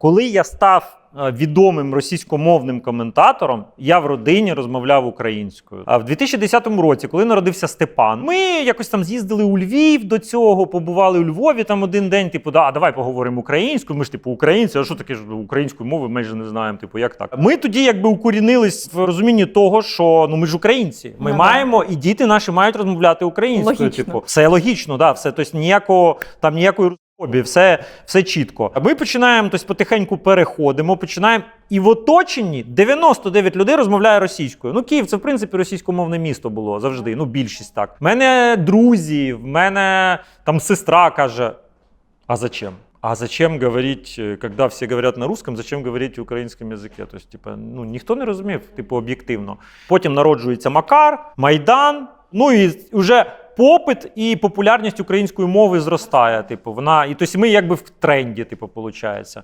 Коли я став е, відомим російськомовним коментатором, я в родині розмовляв українською. А в 2010 році, коли народився Степан, ми якось там з'їздили у Львів до цього, побували у Львові там один день. Типу, да, а давай поговоримо українською. Ми ж типу українці. А що таке ж української мови? Майже не знаємо. Типу, як так? Ми тоді якби укорінились в розумінні того, що ну ми ж українці. Ми Ну, да. маємо, і діти наші мають розмовляти українською. Логічно. Типу, все логічно, да, все. Тобто ніякого там ніякої Обі, все, все чітко. Ми починаємо тобто, потихеньку переходимо, починаємо. І в оточенні 99 людей розмовляє російською. Ну, Київ це в принципі російськомовне місто було завжди. Ну, більшість так. В мене друзі, в мене там сестра каже: а зачем? А зачем говорить, э, когда все говорят на русском, зачем говорить українським язикі? Тобто, типу, ну ніхто не розумів, типу, об'єктивно. Потім народжується Макар, Майдан. Ну і вже попит і популярність української мови зростає. Типу, вона і тобто ми якби в тренді, типу, виходить.